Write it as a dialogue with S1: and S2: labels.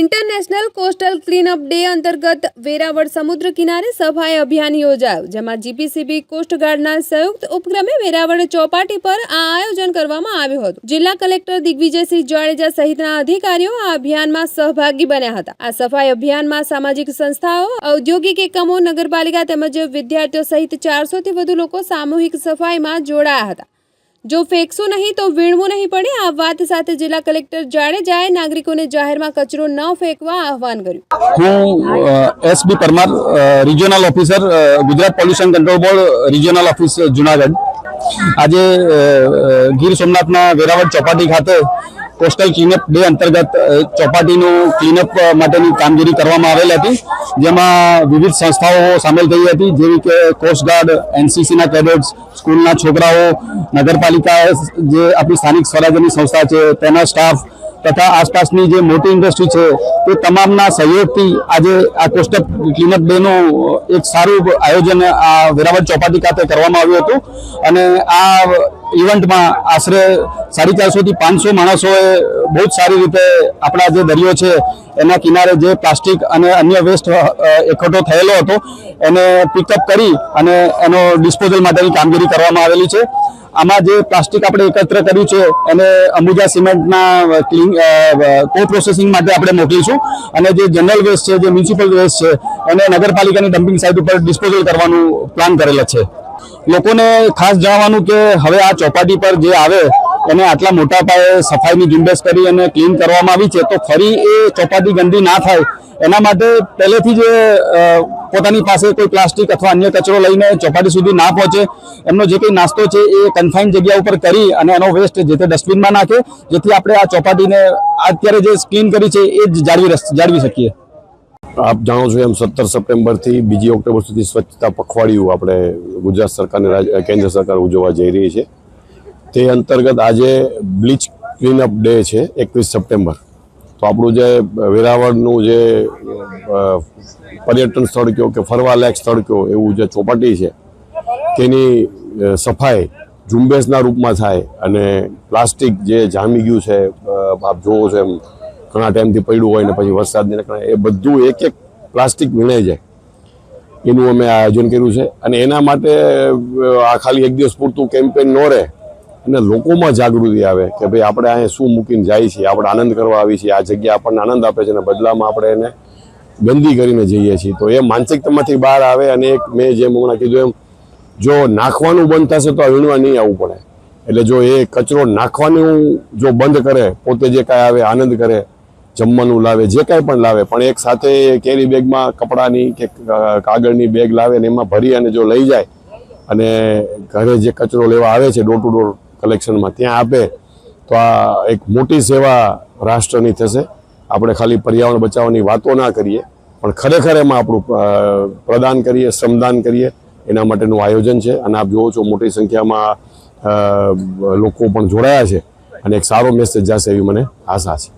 S1: International coastal clean-up day અંતર્ગત વેરાવળ સમુદ્ર કિનારે સફાઈ અભિયાન યોજાયું, જેમાં જીપીસીબી કોસ્ટગાર્ડના સંયુક્ત ઉપક્રમે વેરાવળ ચોપાટી પર આ આયોજન કરવામાં આવ્યું હતું. જિલ્લા કલેક્ટર દિગ્વિજયસિંહ જાડેજા સહિતના અધિકારીઓ આ અભિયાનમાં સહભાગી બન્યા હતા. આ સફાઈ અભિયાનમાં સામાજિક સંસ્થાઓ, ઔદ્યોગિક એકમો, નગરપાલિકા તેમજ વિદ્યાર્થીઓ સહિત ચારસોથી વધુ લોકો સામૂહિક સફાઈમાં જોડાયા હતા. જો ફેંકશું નહીં તો વીણવું નહીં પડે. આ વાત સાથે જિલ્લા કલેક્ટર જાડેજાએ નાગરિકોને જાહેરમાં કચરો ન ફેંકવા આહવાન કર્યું.
S2: હું SB Parmar regional officer Gujarat pollution control board regional office Junagadh. આજે ગીર સોમનાથના વેરાવળ ચોપાટી ખાતે કોસ્ટલ ક્લીનઅપ ડે અંતર્ગત ચોપાટીનું ક્લીનઅપ માટેની કામગીરી કરવામાં આવેલ હતી, જેમાં વિવિધ સંસ્થાઓ સામેલ થઈ હતી, જેવી કે કોસ્ટગાર્ડ એનસીસીના કેડેટ્સ સ્કૂલના છોકરાઓ, નગરપાલિકા, જે આપણી સ્થાનિક સ્વરાજ્યની સંસ્થા છે, તેના સ્ટાફ તથા આસપાસની જે મોટી ઇન્ડસ્ટ્રી છે, તે તમામના સહયોગથી આજે આ કોસ્ટઅપ ક્લીનઅપ ડેનું એક સારું આયોજન આ વેરાવળ ચોપાટી ખાતે કરવામાં આવ્યું હતું. અને આ ઇવેન્ટમાં આશરે સાડી ચારસોથી પાંચસો માણસોએ બહુ જ સારી રીતે આપણા જે દરિયો છે, એના કિનારે જે પ્લાસ્ટિક અને અન્ય વેસ્ટ એકઠો થયેલો હતો, એને પિકઅપ કરી અને એનો ડિસ્પોઝલ માટેની કામગીરી કરવામાં આવેલી છે. આમાં જે પ્લાસ્ટિક આપણે એકત્ર કર્યું છે, એને અંબુજા સિમેન્ટના ક્લીન કો પ્રોસેસિંગ માટે આપણે મોકલીશું અને જે જનરલ વેસ્ટ છે, જે મ્યુનિસિપલ વેસ્ટ છે, એને નગરપાલિકાની ડમ્પિંગ સાઇટ ઉપર ડિસ્પોઝલ કરવાનું પ્લાન કરેલા છે. લોકોને ખાસ જણાવવાનું કે હવે આ ચોપાટી પર જે આવે, એને આટલા મોટા પાયે સફાઈની ઝુંબેશ કરી અને ક્લીન કરવામાં આવી છે, તો ફરી એ ચોપાટી ગંદી ના થાય. એના માટે પહેલેથી જ પોતાની પાસે કોઈ પ્લાસ્ટિક અથવા અન્ય કચરો લઈને ચોપાટી સુધી ના પહોંચે. એમનો જે કંઈ નાસ્તો છે એ કન્ફાઇન જગ્યા ઉપર કરી અને એનો વેસ્ટ જે તે ડસ્ટબિનમાં નાખે, જેથી આપણે આ ચોપાટીને અત્યારે જે ક્લીન કરી છે એ જ જાળવી જાળવી શકીએ.
S3: આપ જાણો છો એમ સત્તર સપ્ટેમ્બરથી બીજી ઓક્ટોબર સુધી સ્વચ્છતા પખવાડિયું આપણે ગુજરાત સરકારને કેન્દ્ર સરકાર ઉજવવા જઈ રહી છે. તે અંતર્ગત આજે બ્લીચ ક્લીનઅપ ડે છે, એકવીસ સપ્ટેમ્બર. તો આપણું જે વેરાવળનું જે પર્યટન સ્થળ કયો કે ફરવાલાયક સ્થળ કયો એવું જે ચોપાટી છે, તેની સફાઈ ઝુંબેશના રૂપમાં થાય અને પ્લાસ્ટિક જે જામી ગયું છે આપ જોવો છો એમ ઘણા ટાઈમથી પડ્યું હોય ને પછી વરસાદને કારણે એ બધું એક એક પ્લાસ્ટિક વીણાઈ જાય. એનું અમે આયોજન કર્યું છે. અને એના માટે આ ખાલી એક દિવસ પૂરતું કેમ્પેન ન રહે. અને લોકોમાં જાગૃતિ આવે કે ભાઈ આપણે અહીંયા શું મૂકીને જાય છીએ, આપણે આનંદ કરવા આવી છીએ. આ જગ્યા આપણને આનંદ આપે છે અને બદલામાં આપણે એને ગંદી કરીને જઈએ છીએ. તો એ માનસિકતામાંથી બહાર આવે અને એક મેં જેમ હમણાં કીધું એમ, જો નાખવાનું બંધ થશે તો વીણવા નહીં આવવું પડે. એટલે જો એ કચરો નાખવાનું જો બંધ કરે, પોતે જે કાંઈ આવે આનંદ કરે જમવાનું લાવે, જે કાંઈ પણ લાવે. પણ એક સાથે કેરી બેગમાં કપડાની કે કાગળની બેગ લાવે ને એમાં ભરી અને જો લઈ જાય અને ઘરે જે કચરો લેવા આવે છે ડોર ટુ ડોર કલેક્શનમાં ત્યાં આપે, તો આ એક મોટી સેવા રાષ્ટ્રની થશે. આપણે ખાલી પર્યાવરણ બચાવવાની વાતો ના કરીએ, પણ ખરેખર એમાં આપણું પ્રદાન કરીએ, શ્રમદાન કરીએ, એના માટેનું આયોજન છે. અને આપ જુઓ છો મોટી સંખ્યામાં લોકો પણ જોડાયા છે. અને એક સારો મેસેજ જશે એવી મને આશા છે.